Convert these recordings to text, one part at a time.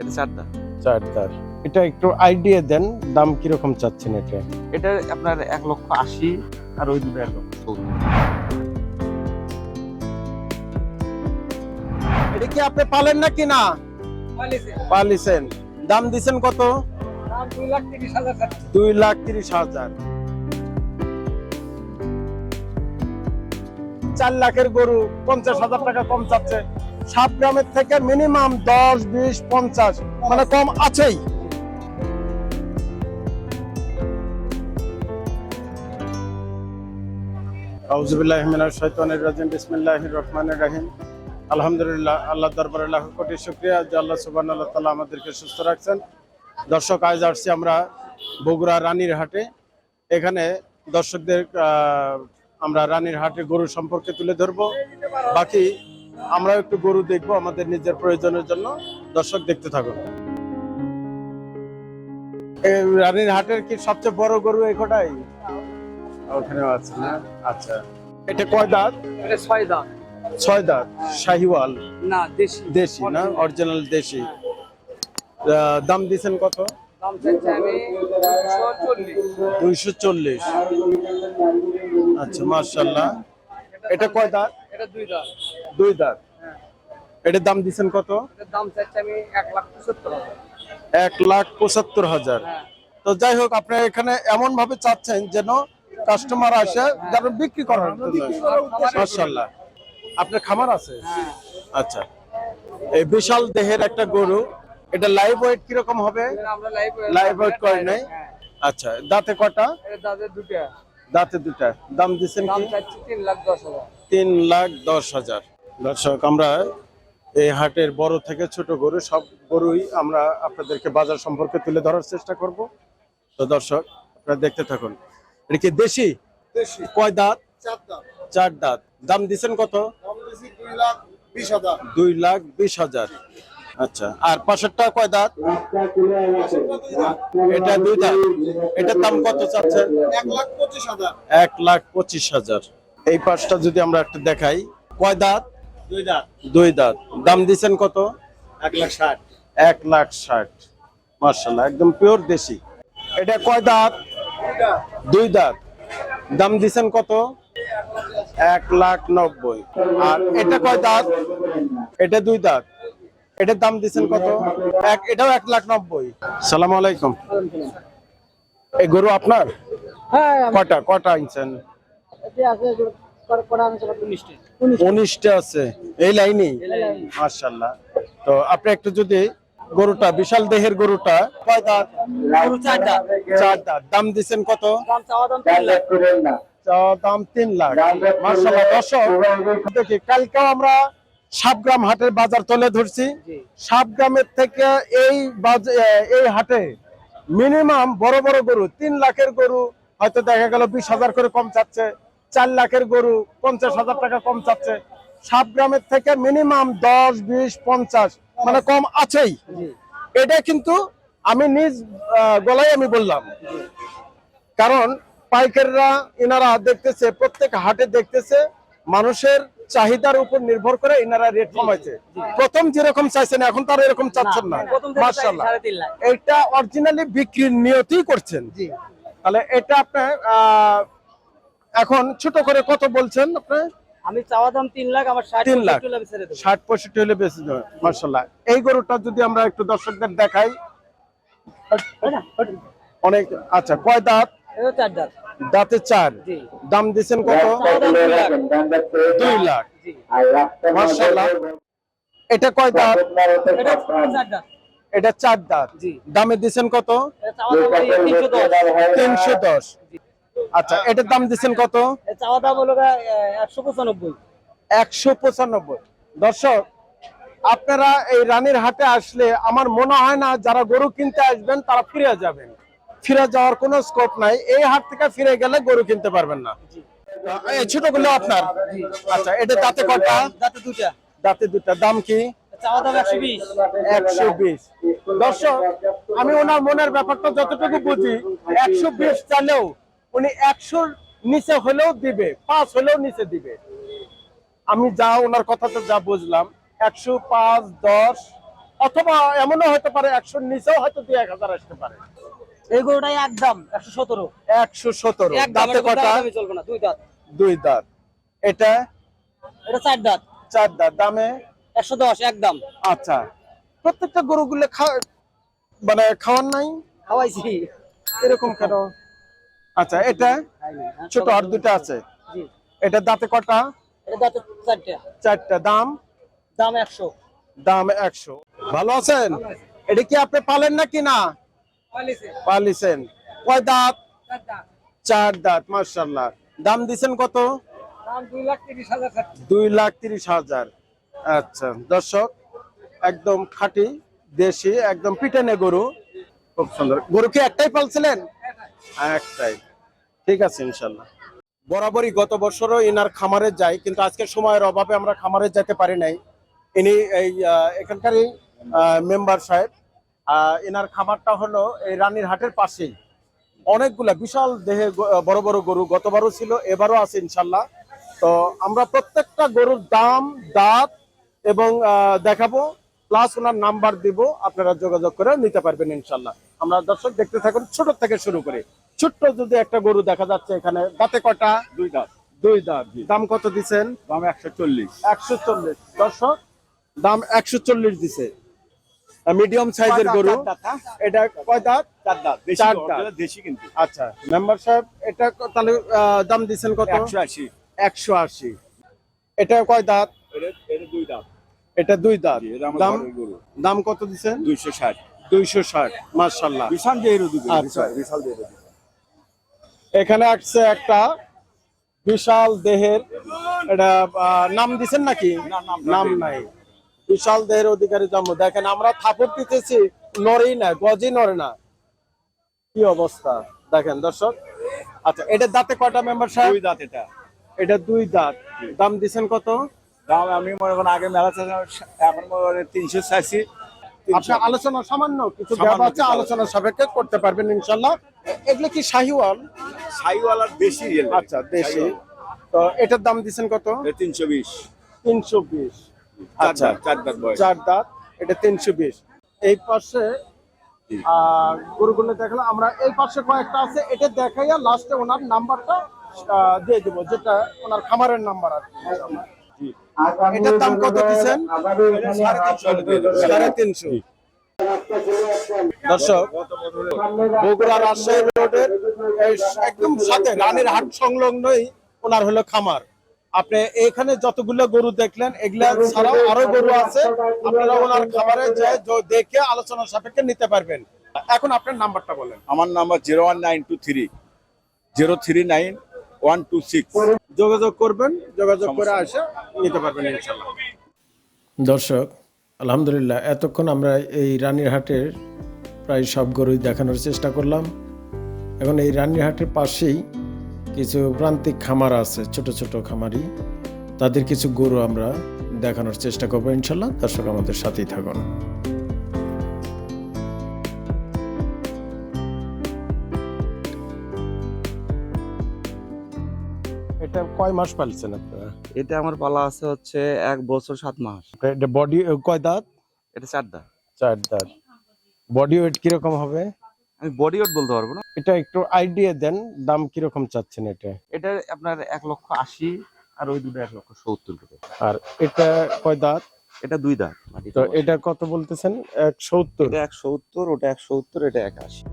এটা চার দাঁত এটা একটু আইডিয়া দেন দাম কীরকম চাচ্ছেন এটা? এটা আপনার এক লক্ষ আশি আর ওই দুটো এক লক্ষ চৌদ্দ। এটা কি আপনি পালেন নাকি না? পালিছেন দাম দিছেন কত? দুই লাখ তিরিশ হাজার। চার লাখের গরু পঞ্চাশ হাজার টাকা কম চাচ্ছে। সাত গ্রামের থেকে মিনিমাম দশ, বিশ, পঞ্চাশ মানে কম আছেই। আলহামদুলিল্লাহ আল্লাহ দরবারে কোটি শুকরিয়া, যে আল্লাহ তাআলা আমাদেরকে সুস্থ রাখছেন। দর্শক আমরা বগুড়া রানীর হাটে। এখানে দর্শকদের আমরা রানীর হাটে গরু সম্পর্কে তুলে ধরবো। বাকি আমরা একটু গরু দেখব আমাদের নিজের প্রয়োজনের জন্য। দর্শক দেখতে থাকুন। এই রানীর হাটের কি সবচেয়ে বড় গরু এখানটাই ওখানেও আছে না? আচ্ছা। এটা কয় দাঁত? এটা ছয় দাম ছয় দাঁত? শাহিওয়াল? না দেশি। দেশি না? অরিজিনাল দেশি। আহ, দাম দিছেন কত? দাম চাইছে আমি দুশো চল্লিশ। দুইশো চল্লিশ। আচ্ছা মার্শাল্লাহ এটা কয় দাঁত? এটা দুই দাম দুই দাঁত। এটার দাম দিছেন কত? দাম আমি এক লাখ পঁচাত্তর হাজার। এক লাখ পঁচাত্তর হাজার। হ্যাঁ। তো যাই হোক আপনি এখানে এমন ভাবে চাচ্ছেন যেন কাস্টমার আসে যেন বিক্রি করার মার্শাল্লাহ আপনার খামার আছে? হ্যাঁ। আচ্ছা। এই বিশাল দেহের একটা গরু এটা লাইভ ওয়েট কীরকম হবে? লাইভ ওয়েট করে নাই? হ্যাঁ আচ্ছা দাঁতে কটা? দাদের দুটা দাঁতে দুটা দাম দিচ্ছেন দাম কি? চাইছে তিন লাখ দশ হাজার। তিন লাখ দশ হাজার। দর্শক আমরা এই হাটের বড় থেকে ছোট গরু সব গরুই আমরা আপনাদেরকে বাজার সম্পর্কে তুলে ধরার চেষ্টা করব। তো দর্শক আপনারা দেখতে থাকুন। এটা কি দেশি? কয় দাঁত? চার দাঁত। দাম দিচ্ছেন কত? দুই লাখ বিশ হাজার। আচ্ছা আর পাশেরটা কয় দাঁত? এটা দুই দাঁত। এটার দাম কত চাচ্ছেন? এক লাখ পঁচিশ হাজার। এই পাশটা যদি আমরা একটু দেখাই। কয় দাঁত? দুই দাঁত। দুই দাঁত। দাম দিচ্ছেন কত? এক লাখ ষাট। এক লাখ ষাট। মার্শাল্লাহ একদম পিওর দেশি। এটা কয় দাঁত? দুই দাঁত। দাম দিচ্ছেন কত? এক লাখ নব্বই। আর এটা কয় দাঁত? এটা দুই দাঁত। এটার দাম দিচ্ছেন কত? এক এটাও এক লাখ নব্বই। সালাম আলাইকুম। এই গরু আপনার? হ্যাঁ কটা কটা আনছেন? উনিশটি আছে। এই লাইনেই মার্শাল্লাহ তো আপনি একটু যদি গরুটা বিশাল দেহের গরুটা কয় দাঁত? চার দাম দাঁত। দাম দিচ্ছেন কত? দাম তিন লাখ। মার্শাল্লাহ দর্শক দেখি কালকেও আমরা সাবগ্রাম হাটের বাজার তুলে ধরছি। সাবগ্রামের থেকে এই এই হাটে মিনিমাম বড় বড় গরু তিন লাখের গরু হয়তো দেখা গেল বিশ হাজার করে কম চাচ্ছে। চার লাখের গরু পঞ্চাশ হাজার টাকা কম চাচ্ছে। সাবগ্রামের থেকে মিনিমাম দশ বিশ পঞ্চাশ মানে কম আছেই। এটা কিন্তু আমি নিজ গলায় আমি বললাম। কারণ পাইকাররা এনারা দেখতেছে প্রত্যেক হাটে দেখতেছে মানুষের চাহিদার উপর নির্ভর করে এনারা রেট কমাইছে। প্রথম যেরকম চাইছেন এখন তারা এরকম চাচ্ছেন না। মার্শাল্লাহ লাখ। এটা অরিজিনালি বিক্রির নিয়তেই করছেন। তাহলে এটা আপনার আহ, এখন ছোট করে কত বলছেন আপনি আমি চাওয়া দাম তিন লাখ আমার ষাট তিন লাখ। ষাট পঁয়ষট্টি হলে বেশি মার্শাল্লাহ এই গরুটা যদি আমরা একটু দর্শকদের দেখাই। অনেক আচ্ছা কয় দাঁত? চার দাম দাঁতে চার। দাম দিচ্ছেন কত? দুই লাখ। মার্শাল্লাহ এটা কয় দাঁত? এটা চার দাঁত। দামে দিচ্ছেন কত? তিনশো দশ। আচ্ছা এটার দাম দিচ্ছেন কত? চাওয়া দাম হলো একশো পঁচানব্বই। একশো পঁচানব্বই। দর্শক আপনারা এই রানীর হাটে আসলে আমার মনে হয় না যারা গরু কিনতে আসবেন তারা ফিরে যাবেন। ফিরে যাওয়ার কোনো স্কোপ নাই। এই হাট থেকে ফিরে গেলে গরু কিনতে পারবেন না। এই ছোটগুলো আপনার? আচ্ছা এটা দাঁতে কটা দুটা দাঁতে দুটা দাম কি? চাওয়া একশো বিশ। একশো বিশ। দর্শক আমি ওনার মনের ব্যাপারটা যতটুকু বুঝি একশো বিশ চালেও উনি একশোর নিচে হলেও দিবে পাঁচ হলেও নিচে দিবে। আমি যা ওনার কথাতে যা বুঝলাম একশো পাঁচ দশ অথবা এমনও হতে পারে একশোর নিচেও হয়তো দুই এক হাজার আসতে পারে। এই গরুটাই একদম একশো সতেরো। একশো সতেরো। দাঁতে দাঁতে কটা? চলবে না দুই দাঁত। দুই দাঁত। এটা? এটা চার দাঁত। চার দাঁত। দামে? একশো দশ একদম আচ্ছা। প্রত্যেকটা গরুগুলো খা- মানে খাওয়ার নাই? খাওয়াইছি। এরকম কেন? আচ্ছা এটা ছোট আর দুটা আছে। এটা দাঁতে কটা? চারটে। দাম? দাম একশো। দাম একশো। ভালো আছেন? এটা কি আপনি পালেন নাকি না? পালিছেন। কয় দাঁত? চার দাঁত। মার্শাল্লাহ দাম দিছেন কত? দুই লাখ তিরিশ হাজার দুই লাখ তিরিশ হাজার। আচ্ছা দর্শক একদম খাঁটি দেশি একদম পিটানে গরু। খুব সুন্দর। গরু কি একটাই পালছিলেন? একটাই। ঠিক আছে, ইনশাল্লাহ। বরাবরই গত বছরও ইনার খামারে যাই কিন্তু আজকে সময়ের অভাবে আমরা খামারে যেতে পারি নাই। ইনি এই এখানকারই মেম্বার সাহেব। ইনার খামারটা হলো এই রানীর হাটের পাশেই। অনেকগুলা বিশাল দেহে বড় বড় গরু গতবারও ছিল, এবারও আছে, ইনশাল্লাহ। তো আমরা প্রত্যেকটা গরুর দাম, দাঁত এবং দেখাবো প্লাস ওনার নাম্বার দিব, আপনারা যোগাযোগ করে নিতে পারবেন, ইনশাল্লাহ। আমরা দর্শক দেখতে থাকুন, ছোট থেকে শুরু করে। ছোট্ট যদি একটা গরু দেখা যাচ্ছে এখানে দাঁতে কটা দুই দাঁত। দুই দাঁত। দাম কত দিছেন? দাম একশো চল্লিশ। একশো চল্লিশ। দর্শক দাম একশো চল্লিশ দিছে। মিডিয়াম সাইজের গরু। এটা কয় দাঁত? চার দাঁত। চার গরু, দাঁত। দেশি কিন্তু। আচ্ছা মেম্বার সাহেব এটা তাহলে দাম কত? একশো আশি। একশো আশি। এটা কয় দাঁত? এটা দুই দাঁত। এটা দুই দাম দাম কত দুইশো ষাট। দুইশো ষাট মার্শাল্লাহ বিশাল যে আচ্ছা। বিশাল যে। এখানে আসছে একটা বিশাল দেহের এটা নাম দিছেন নাকি? নাম নাই। বিশাল দেহের অধিকারী জন্ম। দেখেন আমরা থাপড় দিতেছি নড়েই না গজি নড়ে না। কি অবস্থা? দেখেন দর্শক। আচ্ছা এটা দাঁতে কয়টা মেম্বার সাহেব? দুই দাঁত এটা। এটা দুই দাঁত। দাম দিছেন কত? দাম আমি মনে করেন আগে মেলা এখন মনে করেন তিনশো চাইছি। আপনার আলোচনা সামান্য কিছু আছে আলোচনা সাপেক্ষে করতে পারবেন ইনশাল্লাহ এগুলো কি শাহিওয়াল? সাইওয়ালার দেশি আচ্ছা দেশি। তো এটার দাম দিছেন কত? তিনশো বিশ। তিনশো বিশ। আচ্ছা। চার দাঁত, চার দাঁত বয়স। চার দাঁত এটা তিনশো বিশ। এই পাশে। আহ, গরুগুলো দেখলাম। আমরা এই পাশে কয়েকটা আছে এটা দেখাইয়া লাস্টে ওনার নাম্বারটা আহ, দিয়ে দিব যেটা ওনার খামারের নাম্বার আর। এটার দাম কত দিচ্ছেন? সাড়ে তিনশো। দর্শক, বগুড়া রাজশাহী রোডের একদম সাথে রানীর হাট সংলগ্নই ওনার হলো খামার। আপনি এখানে যতগুলো গরু দেখলেন, এগুলা ছাড়াও আরও গরু আছে। আপনারা ওনার খামারে দেখে আলোচনা সাপেক্ষে নিতে পারবেন। এখন আপনার নাম্বারটা বলেন। আমার number zero one nine two three. Zero three nine one two six. যোগাযোগ করবেন যোগাযোগ করে আসে নিতে পারবেন ইনশাল্লাহ। দর্শক আলহামদুলিল্লাহ এতক্ষণ আমরা এই রানীরহাটের প্রায় সব গরুই দেখানোর চেষ্টা করলাম। এখন এই রানীরহাটের পাশেই কিছু প্রান্তিক খামার আছে ছোট ছোট খামারি তাদের কিছু গরু আমরা দেখানোর চেষ্টা করব ইনশাল্লাহ। দর্শক আমাদের সাথেই থাকুন। কয় মাস পালছেন আপনারা এটা আমার পালা আছে হচ্ছে এক বছর সাত মাস। এটা বডি কয় দাঁত? এটা চার দাঁত। চার দাঁত। বডি ওয়েট কীরকম হবে? আমি বডি ওয়েট বলতে পারব না। এটা একটু আইডিয়া দেন দাম কীরকম চাচ্ছেন এটা? এটা আপনার এক লক্ষ আশি আর ওই দুটো এক লক্ষ সত্তর টাকা। আর এটা কয় দাঁত? এটা দুই দাঁত তো এটা কত বলতেছেন? এক সত্তর। এটা এক সত্তর ওটা এক সত্তর এটা এক আশি।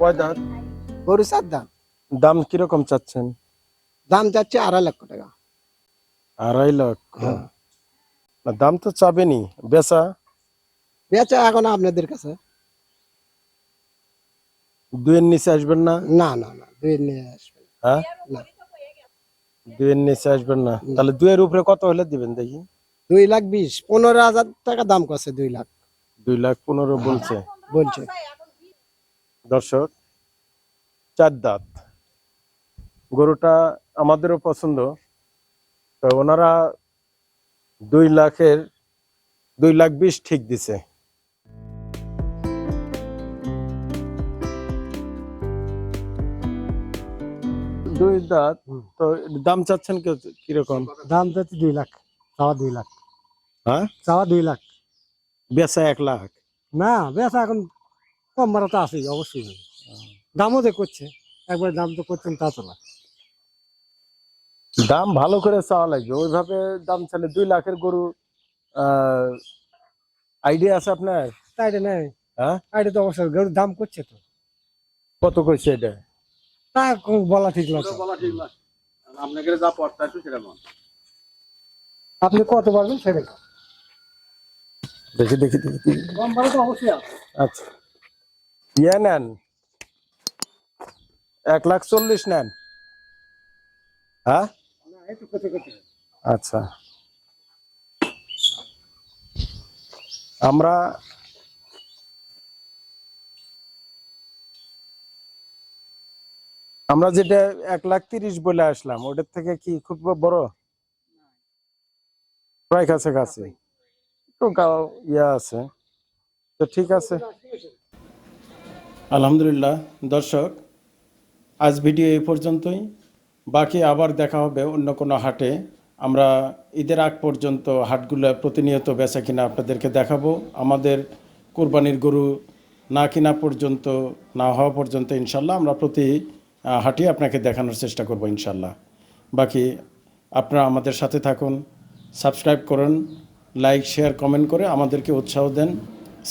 কয় দাঁত? গরু চার দাম। দাম কীরকম চাচ্ছেন? দাম যাচ্ছে আড়াই লক্ষ টাকা। আড়াই লক্ষ? না, দাম তো চাবেনি। বেচা? বেচা এখন আপনাদের কাছে। দুইয়ের নিচে আসবেন না? না না না দুই নিয়ে আসবে হ্যাঁ? না। দুইয়ের নিচে আসবেন না। তাহলে দুইয়ের উপরে কত হলে দিবেন দেখি। দুই লাখ বিশ। পনেরো হাজার টাকা দাম করছে দুই লাখ। দুই লাখ পনেরো বলছে। বলছে। দর্শক চার দাঁত। গরুটা আমাদেরও পছন্দ। তো ওনারা দুই লাখের দুই লাখ বিশ ঠিক দিছে। দুই দাঁত তো দাম চাচ্ছেন কে- কীরকম? দাম তো দুই লাখ চাওয়া দুই লাখ। হ্যাঁ? চাওয়া দুই লাখ। বেচা এক লাখ। না বেচা এখন কম ভাড়া তো আছেই অবশ্যই। দামও যে করছে। একবার দাম তো করছেন তা তো না। দাম ভালো করে চাওয়া লাগবে। ওইভাবে দাম চালে দুই লাখের গরু আইডিয়া আছে আপনার? রে নেই। হ্যাঁ? এটা তো অবশ্যই গরুর দাম করছে তো। কত কইছে এটা? তা কোন বলা ঠিক না। আপনাকে যা পড়তে আসবে সেটা বল। আপনি কত পারবেন সেটা। দেখি দেখি দেখি। কম তো অবশ্যই আছে। আচ্ছা। ইয়ে নেন। এক লাখ চল্লিশ নেন। হ্যাঁ? আচ্ছা। আমরা আমরা যেটা এক লাখ তিরিশ বলে আসলাম, ওটার থেকে কি খুব বড়? প্রায় কাছাকাছি। একটু গা- ইয়ে আছে। তো ঠিক আছে। আলহামদুলিল্লাহ, দর্শক। আজ ভিডিও এই পর্যন্তই। বাকি আবার দেখা হবে অন্য কোনো হাটে। আমরা ঈদের আগ পর্যন্ত হাটগুলো প্রতিনিয়ত বেচা কিনা আপনাদেরকে দেখাবো। আমাদের কোরবানির গরু না কিনা পর্যন্ত, না হওয়া পর্যন্ত ইনশাল্লাহ আমরা প্রতি হাটে আপনাকে দেখানোর চেষ্টা করব ইনশাল্লাহ। বাকি আপনারা আমাদের সাথে থাকুন, সাবস্ক্রাইব করুন, লাইক, শেয়ার, কমেন্ট করে আমাদেরকে উৎসাহ দেন।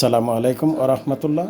সালামু আলাইকুম আ রহমতুল্লাহ।